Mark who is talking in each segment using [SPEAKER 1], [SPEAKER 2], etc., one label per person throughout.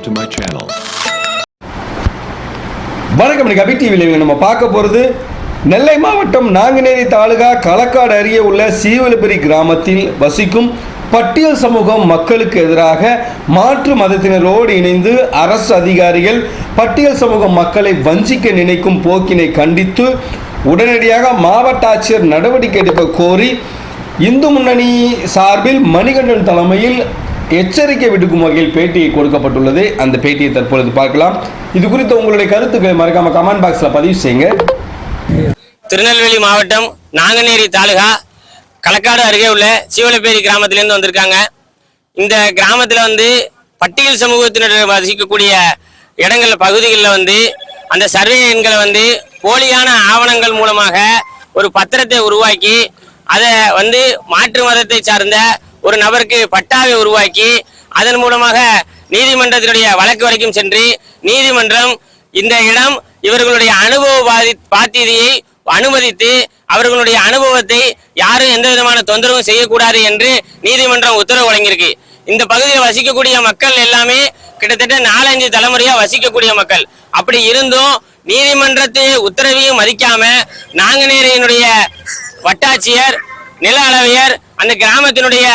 [SPEAKER 1] subscribe to my channel.
[SPEAKER 2] வணக்கம் இன்னைக்கு அபி டிவியில் நம்ம பார்க்க போகிறது நெல்லை மாவட்டம் நாங்குநேரி தாலுகா களக்காடு அருகே உள்ள சீவலபுரி கிராமத்தில் வசிக்கும் பட்டியல் சமூகம் மக்களுக்கு எதிராக மாற்று மதத்தினரோடு இணைந்து அரசு அதிகாரிகள் பட்டியல் சமூகம் மக்களை வஞ்சிக்க நினைக்கும் போக்கினை கண்டித்து உடனடியாக மாவட்ட ஆட்சியர் நடவடிக்கை எடுக்க கோரி இந்து முன்னணி சார்பில் மணிகண்டன் தலைமையில் எச்சரிக்கை விடுக்கும் வகையில் பேட்டி கொடுக்கப்பட்டுள்ளது. அந்த பேட்டியை தற்பொழுது பார்க்கலாம். இது குறித்த உங்களுடைய கருத்துக்களை மறக்காம கமெண்ட் பாக்ஸில் பதிவு செய்யுங்க.
[SPEAKER 3] திருநெல்வேலி மாவட்டம் நாங்குநேரி தாலுகா களக்காடு அருகே உள்ள சீவலப்பேரி கிராமத்திலேருந்து வந்திருக்காங்க. இந்த கிராமத்தில் வந்து பட்டியல் சமூகத்தினர் வசிக்கக்கூடிய இடங்கள் பகுதிகளில் வந்து அந்த சர்வே எண்களை வந்து போலியான ஆவணங்கள் மூலமாக ஒரு பத்திரத்தை உருவாக்கி அதை வந்து மாற்று மதத்தை சார்ந்த ஒரு நபருக்கு பட்டாவை உருவாக்கி அதன் மூலமாக நீதிமன்றத்தினுடைய வழக்கு வரைக்கும் சென்று நீதிமன்றம் இந்த இடம் இவர்களுடைய அனுபவ பாதி பாத்தியதையை அனுமதித்து அவர்களுடைய அனுபவத்தை யாரும் எந்த விதமான தொந்தரவும் செய்யக்கூடாது என்று நீதிமன்றம் உத்தரவு வழங்கியிருக்கு. இந்த பகுதியில் வசிக்கக்கூடிய மக்கள் எல்லாமே கிட்டத்தட்ட நாலஞ்சு தலைமுறையா வசிக்கக்கூடிய மக்கள். அப்படி இருந்தும் நீதிமன்றத்தை உத்தரவையும் மதிக்காம நாங்குநேரியினுடைய வட்டாட்சியர் நில அளவியர் அந்த கிராமத்தினுடைய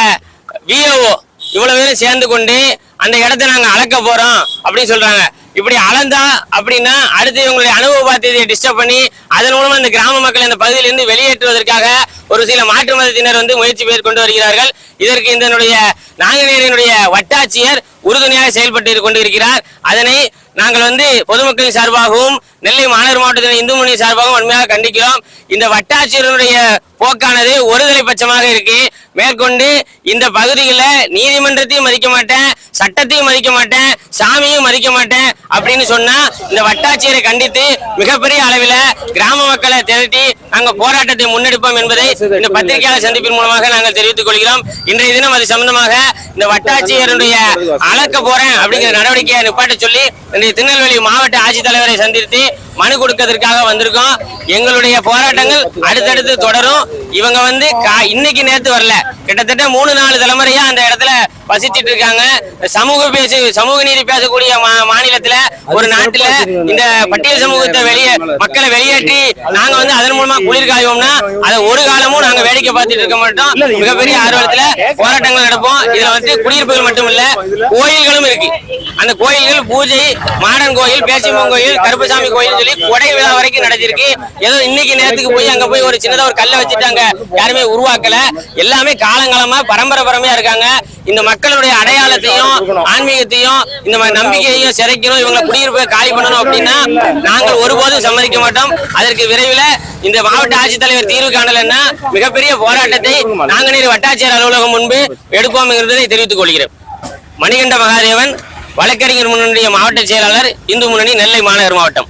[SPEAKER 3] விஓஓ இவ்வளவு பேரும் சேர்ந்து கொண்டு அந்த இடத்த நாங்க அளக்க போறோம் அப்படின்னு சொல்றாங்க. இப்படி அளந்தா அப்படின்னா அடுத்து இவங்களுடைய அனுபவ பாத்தியத்தை டிஸ்டர்ப் பண்ணி அதன் மூலமா இந்த கிராம மக்கள் இந்த பகுதியிலிருந்து வெளியேற்றுவதற்காக ஒரு சில மாற்று மதத்தினர் வந்து முயற்சி மேற்கொண்டு வருகிறார்கள். இதற்கு இதனுடைய நாங்குநேரியினுடைய வட்டாட்சியர் உறுதுணையாக செயல்பட்டு கொண்டு இருக்கிறார் அதனை நாங்கள் வந்து பொதுமக்களின் சார்பாகவும் நெல்லை மாநகர் மாவட்டத்தின் இந்து முன்னணி சார்பாகவும் உண்மையாக கண்டிக்கிறோம். இந்த வட்டாட்சியருடைய போக்கானது ஒருதலை பட்சமாக இருக்கு. மேற்கொண்டு இந்த பகுதியில நீதிமன்றத்தையும் மதிக்க மாட்டேன் சட்டத்தையும் மதிக்க மாட்டேன் சாமியும் மதிக்க மாட்டேன் அப்படின்னு சொன்னா இந்த வட்டாட்சியரை கண்டித்து மிகப்பெரிய அளவில் கிராம மக்களை திரட்டி நாங்கள் போராட்டத்தை முன்னெடுப்போம் என்பதை இந்த பத்திரிகையாளர் சந்திப்பின் மூலமாக நாங்கள் தெரிவித்துக் கொள்கிறோம். இன்றைய தினம் அது சம்பந்தமாக இந்த வட்டாட்சியருடைய அளக்க போறேன் அப்படிங்கிற நடவடிக்கையை நிப்பாட்ட சொல்லி இன்றைய திருநெல்வேலி மாவட்ட ஆட்சித்தலைவரை சந்தித்து மனு கொடுக்கறதுக்காக வந்திருக்கோம். எங்களுடைய போராட்டங்கள் அடுத்தடுத்து தொடரும். இவங்க வந்து இன்னைக்கு நேத்து வரல. கிட்டத்தட்ட மூணு நாலு தலைமுறையா அந்த இடத்துல வசிச்சிட்டு இருக்காங்க. சமூக பேசு சமூக நீதி பேசக்கூடிய மாநிலத்துல ஒரு நாட்டுல இந்த பட்டியல் சமூகத்தை வெளியே மக்களை வெளியேற்றி நாங்க வந்து அதன் மூலமா குளிர் காய்வோம்னா அதை ஒரு காலமும் நாங்க வேடிக்கை பார்த்துட்டு இருக்க மாட்டோம். மிகப்பெரிய ஆர்வலத்துல போராட்டங்கள் நடப்போம். இதுல வந்து குடியிருப்புகள் மட்டும் இல்ல கோயில்களும் இருக்கு. அந்த கோயில்கள் பூஜை மாடன் கோயில் பேச்சியம்மன் கோயில் கருப்பசாமி கோயில் சொல்லி கொடை விழா வரைக்கும் நடந்திருக்கு ஏதோ இன்னைக்கு நேரத்துக்கு போய் அங்க போய் ஒரு சின்னதா ஒரு கல்லை வச்சுட்டாங்க யாருமே உருவாக்கல. எல்லாமே காலங்காலமா பரம்பரை பரம்பரையா இருக்காங்க. இந்த மக்களுடைய அடையாளத்தையும் ஆன்மீகத்தையும் இந்த மாதிரி நம்பிக்கையையும் சிறைக்கணும் இவங்களை குடியிருப்பை காலி பண்ணணும் அப்படின்னா நாங்கள் ஒருபோதும் சம்மதிக்க மாட்டோம். அதற்கு விரைவில் இந்த மாவட்ட ஆட்சித்தலைவர் தீர்வு காணலன்னா மிகப்பெரிய போராட்டத்தை நாங்கநீர் வட்டாட்சியர் அலுவலகம் முன்பு எடுப்போம் என்பதை தெரிவித்துக் கொள்கிறேன். மணிகண்ட மகாதேவன் வழக்கறிஞர் முன்னணிய மாவட்ட செயலாளர் இந்து முன்னணி நெல்லை மாநகர் மாவட்டம்.